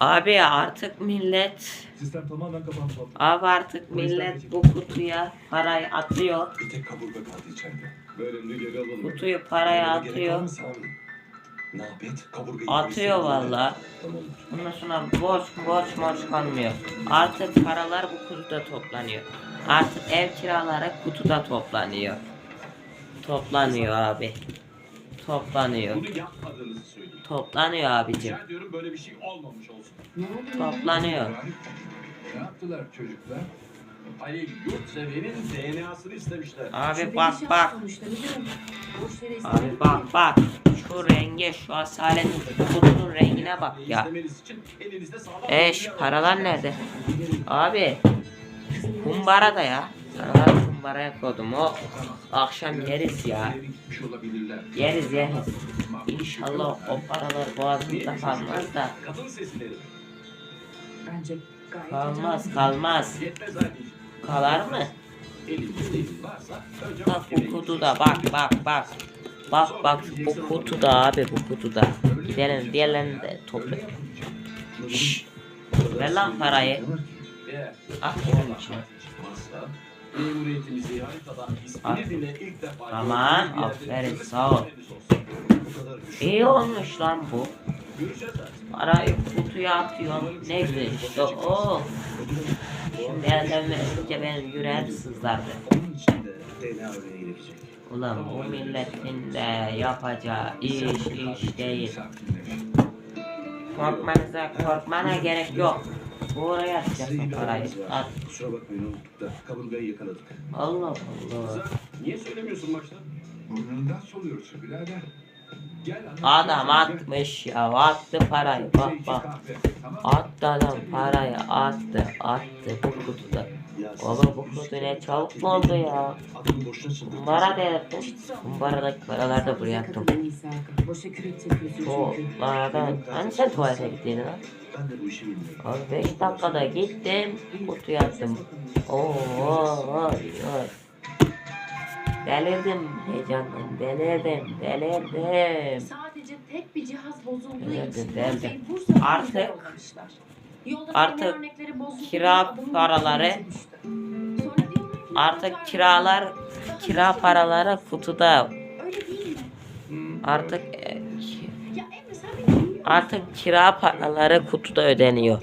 Abi artık millet Sistem tamamen kapandı. Abi artık millet bu kutuya parayı atıyor. Bir tek kaburga kaldı içeride. Bölümünü geri alalım. Kutuyu paraya gerek var atıyor. mı Sami? Ne yap et? Kaburgayı Atıyor polise gönder. valla. Tamamdır. Ondan sonra borç borç borç kalmıyor. Artık paralar bu kutuda toplanıyor. Artık ev kiraları kutuda toplanıyor. Toplanıyor abi. Toplanıyor. Bunu yapmadığınızı söyleyin. Toplanıyor abicim. Rica ediyorum böyle bir şey olmamış olsun. Toplanıyor. Ne yaptılar çocuklar? Ali yurtseverin DNA'sını istemişler. Abi bak bak. Abi bak bak. Şu renge şu asaletin kutunun rengine bak ya. İstemeniz için elinizde sağlam Eş var. paralar nerede? Abi kumbara da ya. Paralar kumbaraya koydum o. Akşam yeriz ya. Yeriz yeriz. İnşallah o paralar boğazımızda kalmaz da. Kalmaz kalmaz. Kalar mı? Bak bu kutuda bak bak bak. Bak bak bu kutuda abi bu kutuda. Gidelim diğerlerini de topla. Şşş. Ver lan parayı. Ah o Memuriyetimizi bile ilk defa yerde aferin, sağ ol. İyi olmuş lan bu. Parayı kutuya atıyorum. Ne güzel işte o. Şimdi elden verince benim yüreğim sızlardı. Ulan bu milletin de yapacağı iş iş değil. Korkmanıza korkmana gerek yok. Buraya atacaksın parayı. At. Kusura bakmayın unuttuk da kaburgayı yakaladık. Allah Allah. Niye söylemiyorsun başta? Burnundan soluyoruz birader. Gel Adam atmış ya attı parayı bak bak. Attı adam parayı attı attı bu kutuda. Baba bu kutu ne çabuk mu oldu ya? Kumbara delirttim. Kumbaradaki paraları da buraya attım. Adam hani sen tuvalete gittin lan? Ben de bu işi bilmiyorum. Abi 5 dakikada gittim kutuya attım. Oo oy oy. Delirdim heyecandan delirdim delirdim. Sadece tek bir cihaz bozulduğu için. Bursa'yı Bursa Artık- Artık yollamışlar. Örnekleri kira paraları- kafası düştü. Sonra diyorlar ki, Artık kiralar kira paraları kutuda Öyle değil mi? artık artık kira paraları kutuda ödeniyor.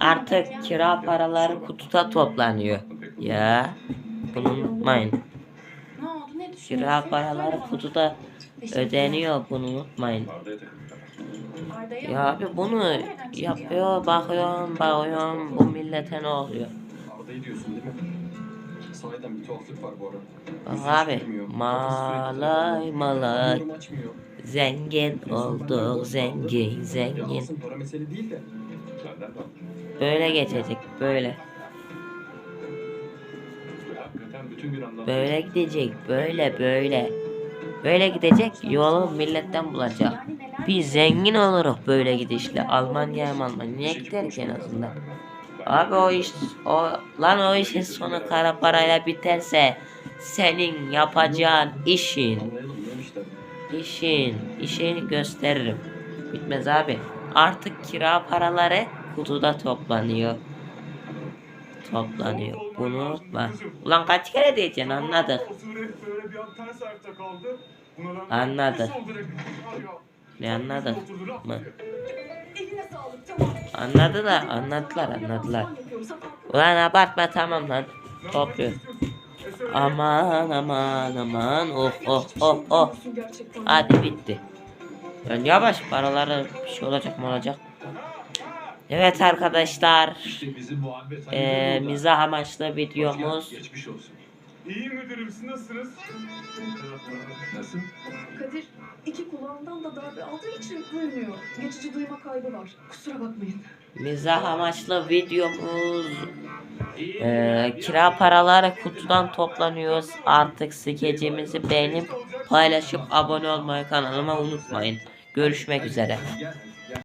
Artık kira paraları kutuda toplanıyor. Ya bunu unutmayın. Kira paraları kutuda ödeniyor bunu unutmayın. Ya abi bunu yapıyor bakıyorum bakıyorum bu millete ne oluyor? Sahiden bir tuhaflık var bu ara. Bak abi malay malay zengin olduk zengin zengin. para mesele değil de. Böyle geçecek böyle. Böyle gidecek böyle böyle. Böyle gidecek yolu milletten bulacak. Biz zengin oluruz böyle gidişle. Almanya'ya Almanya'ya giderik en azından. Abi o iş o lan o işin sonu kara parayla biterse senin yapacağın işin işin işini gösteririm. Bitmez abi. Artık kira paraları kutuda toplanıyor. Toplanıyor. Bunu unutma. Ulan kaç kere diyeceksin anladık. O sure böyle bir an ters ayakta kaldı. Buna rağmen Anladı. bir sol direkt var ya, Ne anladık mı? Anladılar anladılar anladılar. Ulan abartma tamam lan. Topluyor. Aman aman aman oh oh oh oh. Hadi bitti. Yani yavaş paraları bir şey olacak mı olacak. Evet arkadaşlar. Burada. mizah amaçlı videomuz Geçmiş olsun. İyi müdürüm siz nasılsınız? Nasıl? Kadir iki kulağından da darbe aldığı için duymuyor. Geçici duyma kaybı var. Kusura bakmayın. mizah amaçlı videomuz eee, kira paraları kutudan toplanıyoruz. Artık skecimizi beğenip paylaşıp abone olmayı kanalıma unutmayın. Görüşmek üzere.